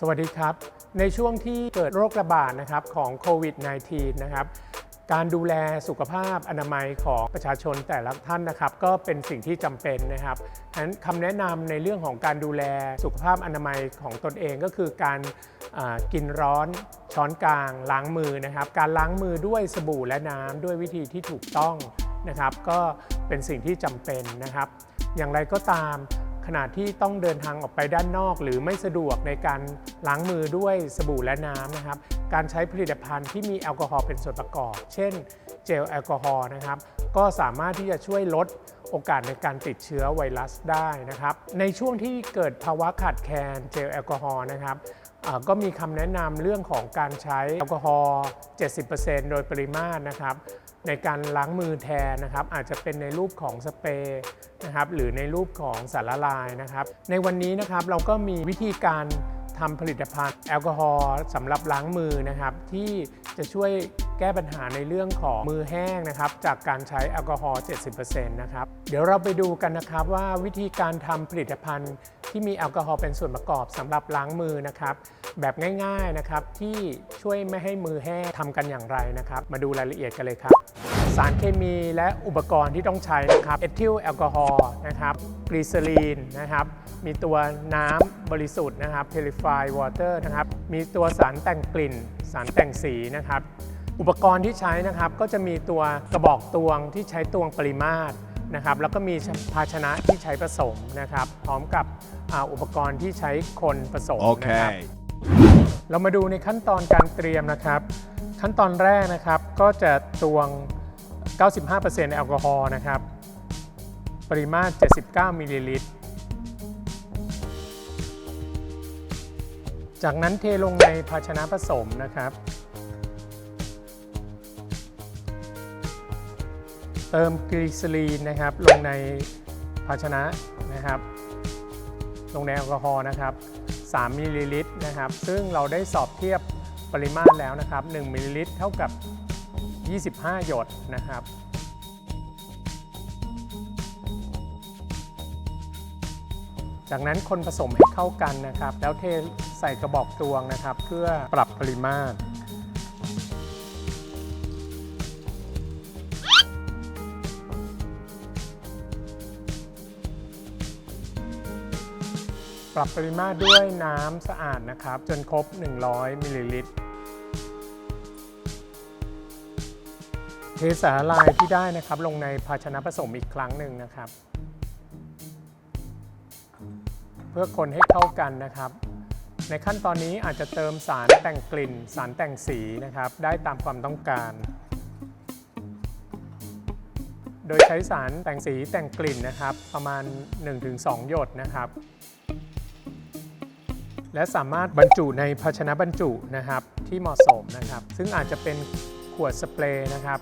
สวัสดีครับ ในช่วงที่เกิดโรคระบาดนะครับของโควิด -19 นะครับการดูแลสุขภาพอนามัยของประชาชนแต่ละท่านนะครับ ก็เป็นสิ่งที่จำเป็นนะครับฉะนั้นคำแนะนำในเรื่องของการดูแลสุขภาพอนามัยของตนเองก็คือการกินร้อนช้อนกลางล้างมือนะครับ การล้างมือด้วยสบู่และน้ำด้วยวิธีที่ถูกต้องนะครับ ก็เป็นสิ่งที่จำเป็นนะครับ อย่างไรก็ตาม ขณะที่ต้องเดินทางออกไปด้านนอก หรือไม่สะดวกในการล้างมือด้วยสบู่และน้ำนะครับ การใช้ผลิตภัณฑ์ที่มีแอลกอฮอล์เป็นส่วนประกอบ เช่น เจลแอลกอฮอล์นะครับ ก็สามารถที่จะช่วยลดโอกาสในการติดเชื้อไวรัสได้นะครับ ในช่วงที่เกิดภาวะขาดแคลนเจลแอลกอฮอล์นะครับก็มีคำแนะนำเรื่องของการใช้แอลกอฮอล์ 70%โดยปริมาตรนะครับ ในการล้างมือแทนนะครับ อาจจะเป็นในรูปของสเปรย์นะครับหรือในรูปของสารละลายนะครับ ในวันนี้นะครับเราก็มีวิธีการทำผลิตภัณฑ์แอลกอฮอล์สำหรับล้างมือนะครับ ที่จะช่วยแก้ปัญหาในเรื่องของมือแห้งนะครับ จากการใช้แอลกอฮอล์ 70%นะครับ เดี๋ยวเราไปดูกันนะครับว่าวิธีการทำผลิตภัณฑ์ที่มีแอลกอฮอล์เป็นส่วนประกอบสำหรับล้างมือนะครับ แบบง่ายๆนะครับที่ช่วยไม่ให้มือแห้งทำกันอย่างไรนะครับ มาดูรายละเอียดกันเลยครับ สารเคมีและอุปกรณ์ที่ต้องใช้นะครับเอทิลแอลกอฮอล์นะครับกลีเซอรีนนะครับมีตัวน้ำบริสุทธิ์นะครับ purified water นะครับมีตัวสารแต่งกลิ่น สารแต่งสีนะครับ อุปกรณ์ที่ใช้นะครับก็จะมีตัวกระบอกตวงที่ใช้ตวงปริมาตรนะครับแล้วก็มีภาชนะที่ใช้ผสมนะครับ พร้อมกับออุปกรณ์ที่ใช้คนผสมนะครับ เรามาดูในขั้นตอนการเตรียมนะครับ ขั้นตอนแรกนะครับก็จะตวง 95%แอลกอฮอล์นะครับ ปริมาตร 79 มิลลิลิตร จากนั้นเทลงในภาชนะผสมนะครับ เติมกลีเซอรีนนะครับลงในภาชนะนะครับ ลงในแอลกอฮอล์นะครับ 3 มิลลิลิตรนะครับ ซึ่งเราได้สอบเทียบปริมาตรแล้วนะครับ 1 มิลลิลิตรเท่ากับ 25 หยดนะครับจากนั้นคนผสมให้เข้ากันนะครับ แล้วเทใส่กระบอกตวงนะครับ เพื่อปรับปริมาตร ปรับปริมาตรด้วยน้ำสะอาดนะครับ จนครบ 100มิลลิลิตรเทสารละลายที่ได้นะครับลงในภาชนะผสมอีกครั้งหนึ่งนะครับ เพื่อคนให้เข้ากันนะครับ ในขั้นตอนนี้อาจจะเติมสารแต่งกลิ่น สารแต่งสีนะครับ ได้ตามความต้องการ โดยใช้สารแต่งสีแต่งกลิ่นนะครับ ประมาณ 1-2 หยดนะครับ และสามารถบรรจุในภาชนะบรรจุนะครับที่เหมาะสมนะครับ ซึ่งอาจจะเป็นขวดสเปรย์นะครับ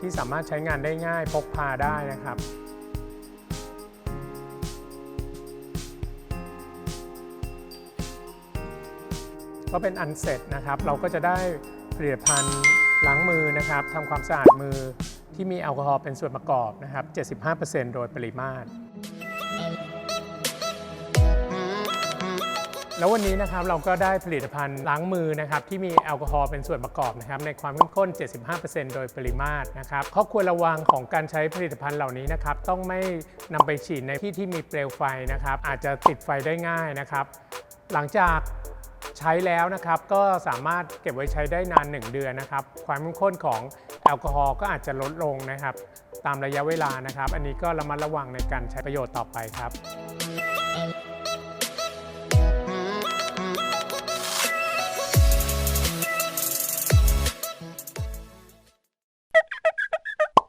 ที่สามารถใช้งานได้ง่ายพกพาได้นะครับก็เป็นอันเสร็จนะครับ เราก็จะได้ผลิตภัณฑ์ล้างมือนะครับทำความสะอาดมือที่มีแอลกอฮอล์เป็นส่วนประกอบนะครับ 75%โดยปริมาตร แล้ววันนี้นะครับเราก็ได้ผลิตภัณฑ์ล้างมือนะครับที่มีแอลกอฮอล์เป็นส่วนประกอบนะครับในความเข้มข้น 75%โดยปริมาตรนะครับข้อควรระวังของการใช้ผลิตภัณฑ์เหล่านี้นะครับต้องไม่นำไปฉีดในที่ที่มีเปลวไฟนะครับอาจจะติดไฟได้ง่ายนะครับหลังจากใช้แล้วนะครับก็สามารถเก็บไว้ใช้ได้นาน 1 เดือนนะครับ ความเข้มข้นของแอลกอฮอล์ก็อาจจะลดลงนะครับ ตามระยะเวลานะครับ อันนี้ก็ระมัดระวังในการใช้ประโยชน์ต่อไปครับ